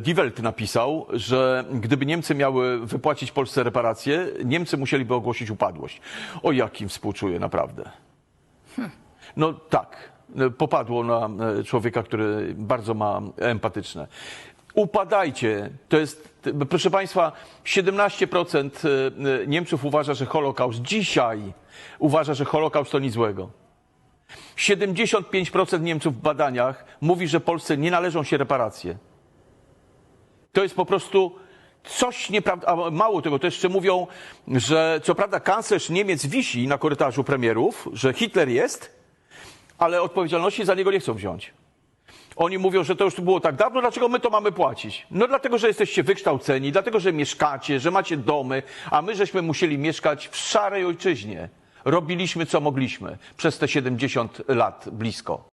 Die Welt napisał, że gdyby Niemcy miały wypłacić Polsce reparacje, Niemcy musieliby ogłosić upadłość. O jakim współczuję, naprawdę. No tak, e, popadło na e, człowieka, który bardzo ma empatyczne. Upadajcie. To jest, proszę Państwa, 17% e, Niemców uważa, że Holokaust dzisiaj uważa, że Holokaust to nic złego. 75% Niemców w badaniach mówi, że Polsce nie należą się reparacje. To jest po prostu coś. A mało tego, to jeszcze mówią, że co prawda kanclerz Niemiec wisi na korytarzu premierów, że Hitler jest, ale odpowiedzialności za niego nie chcą wziąć. Oni mówią, że to już było tak dawno, dlaczego my to mamy płacić? No dlatego, że jesteście wykształceni, dlatego, że mieszkacie, że macie domy, a my żeśmy musieli mieszkać w szarej ojczyźnie. Robiliśmy co mogliśmy przez te 70 lat blisko.